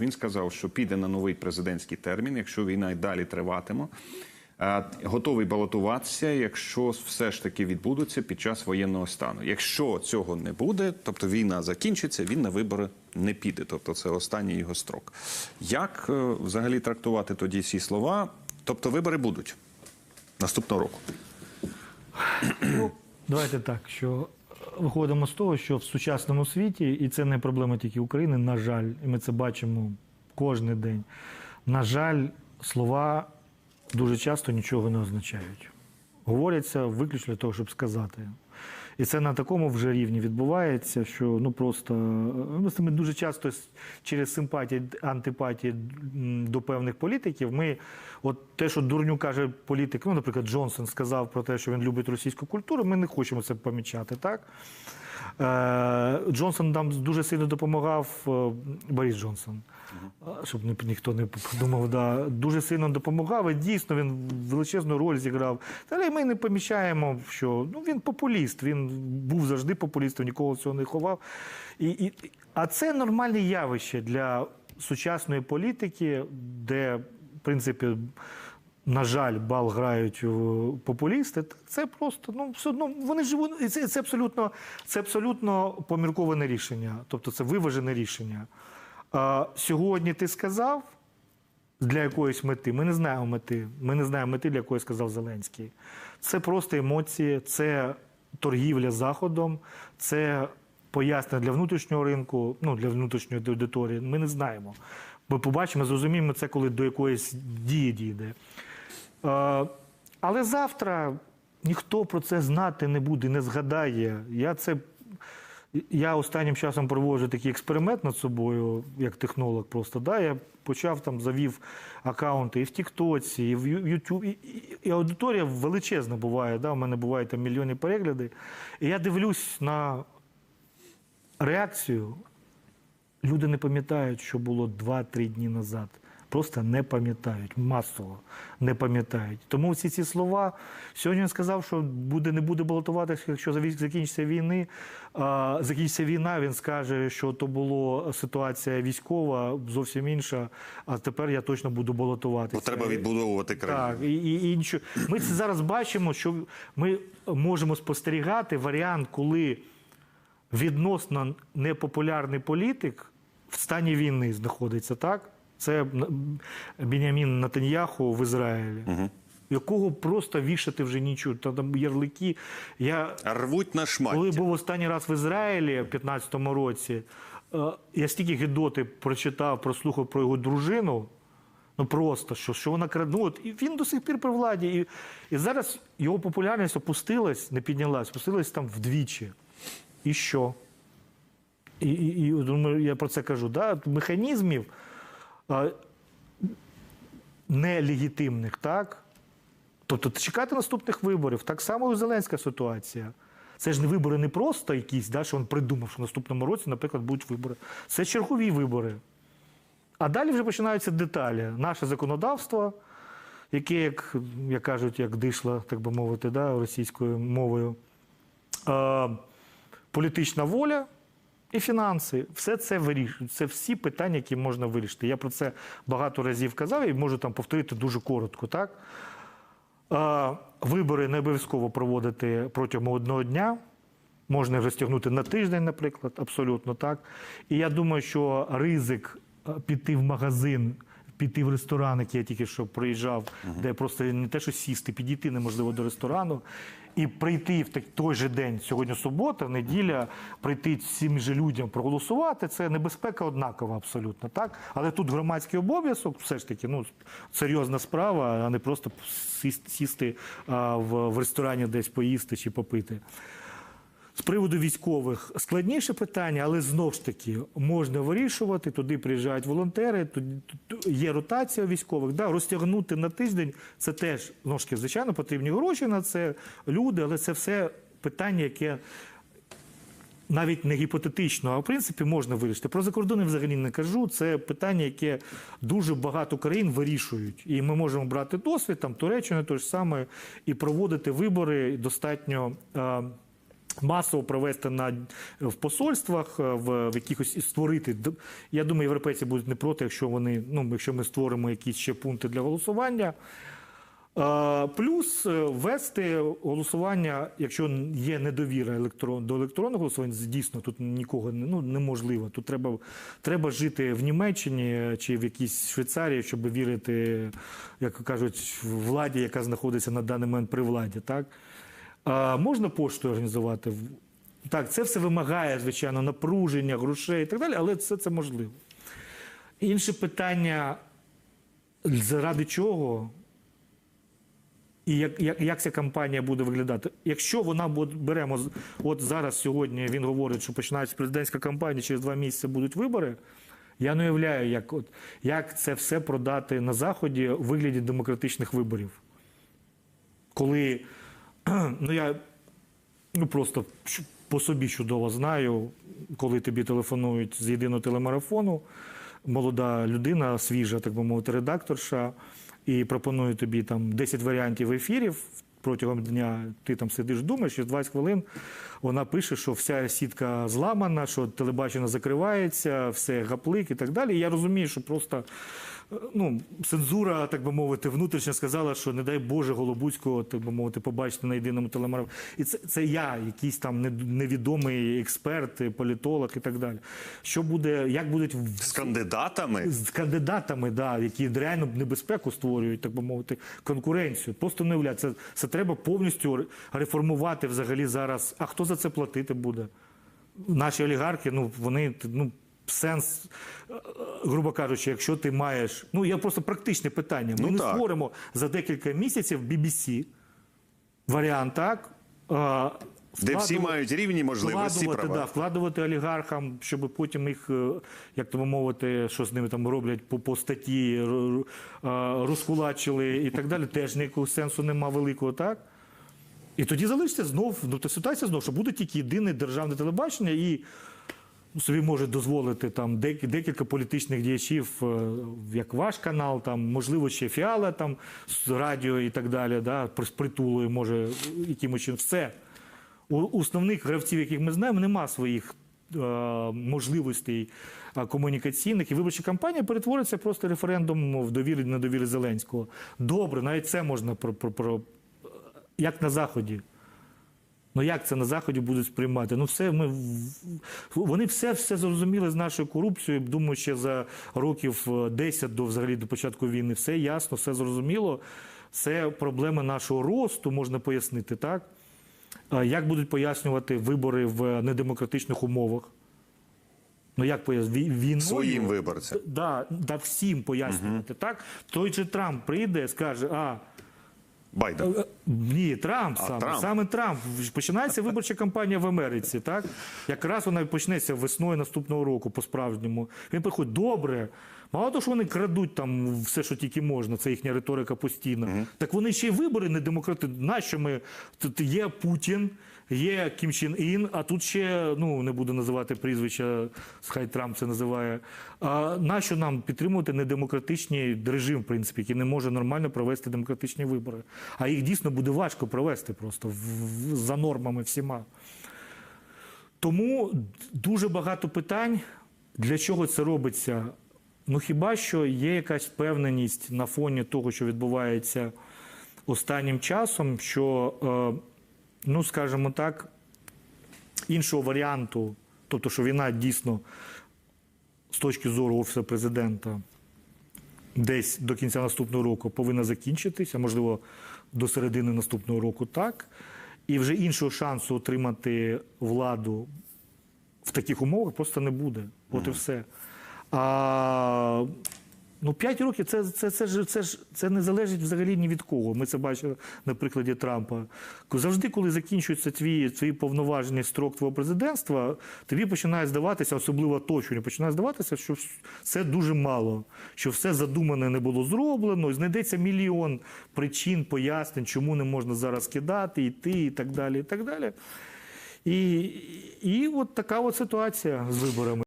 Він сказав, що піде на новий президентський термін, якщо війна й далі триватиме. Готовий балотуватися, якщо все ж таки відбудеться під час воєнного стану. Якщо цього не буде, тобто війна закінчиться, він на вибори не піде. Тобто це останній його строк. Як е, взагалі трактувати тоді ці слова? Тобто вибори будуть наступного року. Ну, давайте так, що виходимо з того, що в сучасному світі, і це не проблема тільки України, на жаль, і ми це бачимо кожен день. На жаль, слова дуже часто нічого не означають. Говоряться виключно для того, щоб сказати. І це на такому вже рівні відбувається, що ну просто ну, ми дуже часто через симпатії, антипатії до певних політиків. Ми, от те, що дурню каже політик, ну, наприклад, Джонсон сказав про те, що він любить російську культуру, ми не хочемо це помічати, так? Е, Джонсон нам дуже сильно допомагав е, Борис Джонсон, щоб ніхто не подумав. Да. Дуже сильно допомагав, і дійсно він величезну роль зіграв. Але ми не помічаємо, що ну, він популіст, він був завжди популістом, нікого цього не ховав. І, і, а це нормальне явище для сучасної політики, де, в принципі, на жаль, бал грають е, популісти. Це просто ну все одно вони живуть. І це, це абсолютно це абсолютно помірковане рішення, тобто це виважене рішення. А, сьогодні ти сказав для якоїсь мети. Ми не знаємо мети. Ми не знаємо мети, для якої сказав Зеленський. Це просто емоції, це торгівля заходом, це пояснення для внутрішнього ринку, ну для внутрішньої аудиторії. Ми не знаємо. Ми побачимо, зрозуміємо це, коли до якоїсь дії дійде. Е, Але завтра ніхто про це знати не буде, не згадає. Я це. Я останнім часом проводжу такий експеримент над собою, як технолог просто. Да? Я почав там, завів аккаунти і в Тіктоці, і в Ю- Ютуб, і, і, і аудиторія величезна буває. Да? У мене бувають там мільйонні перегляди. І я дивлюсь на реакцію. Люди не пам'ятають, що було 2-3 дні назад. Просто не пам'ятають, масово не пам'ятають. Тому всі ці слова сьогодні він сказав, що буде не буде балотуватися, якщо закінчиться війни. А, закінчиться війна. Він скаже, що то була ситуація військова, зовсім інша. А тепер я точно буду балотуватися. Бо треба відбудовувати країну. Так, і, і, і іншу. Ми це зараз бачимо, що ми можемо спостерігати варіант, коли відносно непопулярний політик в стані війни знаходиться, так? Це м, Бенямін Натаньяху в Ізраїлі. Якого просто вішати вже нічого, Та там ярлики. Я Рвуть на шмаття. коли був останній раз в Ізраїлі в 15-му році, е, я стільки гідоти прочитав, прослухав про його дружину. Ну просто що, що вона. Ну, от, і він до сих пір при владі. І, і зараз його популярність опустилась, не піднялась, опустилась там вдвічі. І що? І, і, і я про це кажу. Да? Механізмів нелегітимних, так? Тобто чекати наступних виборів. Так само і Зеленська ситуація. Це ж не вибори не просто якісь, да, що він придумав, що в наступному році, наприклад, будуть вибори. Це чергові вибори. А далі вже починаються деталі. Наше законодавство, яке, як, як кажуть, як дишло, так би мовити, да, російською мовою, політична воля і фінанси. Все це вирішують. Це всі питання, які можна вирішити. Я про це багато разів казав і можу там повторити дуже коротко. Так? Вибори не обов'язково проводити протягом одного дня. Можна розтягнути на тиждень, наприклад, абсолютно так. І я думаю, що ризик піти в магазин, піти в ресторан, який я тільки що проїжджав, де просто не те, що сісти, підійти неможливо до ресторану, і прийти в той же день, сьогодні субота, неділя, прийти цим же людям проголосувати, це небезпека однакова абсолютно, так? Але тут громадський обов'язок, все ж таки, ну, серйозна справа, а не просто сіс- сісти а, в, в ресторані десь поїсти чи попити. З приводу військових складніше питання, але знов ж таки можна вирішувати. Туди приїжджають волонтери, тут є ротація військових. Да, розтягнути на тиждень це теж знову ж таки, звичайно, потрібні гроші на це, люди, але це все питання, яке навіть не гіпотетично, а в принципі можна вирішити. Про закордони взагалі не кажу. Це питання, яке дуже багато країн вирішують. І ми можемо брати досвід там Туреччина, то ж саме, і проводити вибори достатньо. Масово провести на в посольствах, е, в, в якихось створити. Я думаю, європейці будуть не проти, якщо вони ну якщо ми створимо якісь ще пункти для голосування. Е, Плюс е, ввести голосування, якщо є недовіра електрон, до електронного голосування, дійсно тут нікого ну, неможливо. Тут треба, треба жити в Німеччині чи в якійсь Швейцарії, щоб вірити, як кажуть, владі, яка знаходиться на даний момент при владі. Так? А, можна пошту організувати? Так, це все вимагає, звичайно, напруження, грошей і так далі, але все це можливо. Інше питання, заради чого і як, як, як ця кампанія буде виглядати? Якщо вона буде беремо от зараз сьогодні він говорить, що починається президентська кампанія, через два місяці будуть вибори. Я не уявляю, як, от, як це все продати на Заході у вигляді демократичних виборів. Коли ну я ну просто по собі чудово знаю, коли тобі телефонують з єдиного телемарафону, молода людина, свіжа, так би мовити, редакторша, і пропонує тобі там 10 варіантів ефірів. Протягом дня ти там сидиш, думаєш, і 20 хвилин вона пише, що вся сітка зламана, що телебачення закривається, все гаплик і так далі. І я розумію, що просто е, ну, цензура, так би мовити, внутрішня сказала, що не дай Боже Голобуцького, так би мовити, побачити на єдиному телемарафоні. І це, це я, якийсь там невідомий експерт, політолог і так далі. Що буде, як будуть З кандидатами з кандидатами, да, які реально небезпеку створюють, так би мовити, конкуренцію. Просто не уявляю. Це, це треба повністю реформувати взагалі зараз. А хто за це платити буде? Наші олігархи, ну вони ну. Сенс, е, грубо кажучи, якщо ти маєш. Ну, я просто практичне питання. Ми Ну, не так. створимо за декілька місяців BBC варіант так. е, де всі мають рівні можливості вкладувати, права. да, вкладувати олігархам, щоб потім їх, е, як то мовити, що з ними там роблять по, по статті, а, розкулачили і так далі, теж ніякого сенсу нема великого, так? І тоді залишиться знов, ну та ситуація знов, що буде тільки єдине державне телебачення і собі може дозволити там дек- декілька політичних діячів, е, як ваш канал, там, можливо, ще фіала там з радіо і так далі, да, з притулою може якимось чином. Все. У основних гравців, яких ми знаємо, нема своїх е, можливостей е, комунікаційних, і виборча кампанія перетвориться просто референдум в довірі недовірі Зеленського. Добре, навіть це можна про, про, про як на заході. Ну як це на заході будуть сприймати? Ну все ми вони все, все зрозуміли з нашою корупцією. Думаю, ще за років е, 10 до взагалі до початку війни все ясно, все зрозуміло. Це проблеми нашого росту, можна пояснити, так? Як будуть пояснювати вибори в недемократичних умовах? Ну як пояснювати? Своїм виборцям. Да, да всім пояснювати, так? Той же Трамп прийде, скаже, а. Байден. Ні, Трамп А, саме. Трамп. Саме Трамп. Починається виборча кампанія в Америці, так? Якраз вона почнеться весною наступного року по-справжньому. Він приходить, добре. Мало того, що вони крадуть там все, що тільки можна, це їхня риторика постійна. Так вони ще й вибори не демократи. Нащо ми? Тут є Путін, є Кім Чен Ін, а тут ще, ну не буду називати прізвища, хай Трамп це називає. А нащо нам підтримувати недемократичний режим, в принципі, який не може нормально провести демократичні вибори? А їх дійсно буде важко провести просто в- в- за нормами всіма. Тому дуже багато питань, для чого це робиться. Ну хіба що є якась впевненість на фоні того, що відбувається останнім часом, що, е, ну скажімо так, іншого варіанту, тобто, що війна дійсно з точки зору Офісу президента десь до кінця наступного року повинна закінчитися, можливо, до середини наступного року так. І вже іншого шансу отримати владу в таких умовах просто не буде. От і все. А ну, 5 років це, це, це, ж, це, ж, це не залежить взагалі ні від кого. Ми це бачили на прикладі Трампа. Завжди, коли закінчується твій, твій повноважений строк твого президентства, тобі починає здаватися, особливо оточення, починає здаватися, що це дуже мало, що все задумане не було зроблено, знайдеться мільйон причин, пояснень, чому не можна зараз кидати, йти і так далі. І, так далі. І, і от така от ситуація з виборами.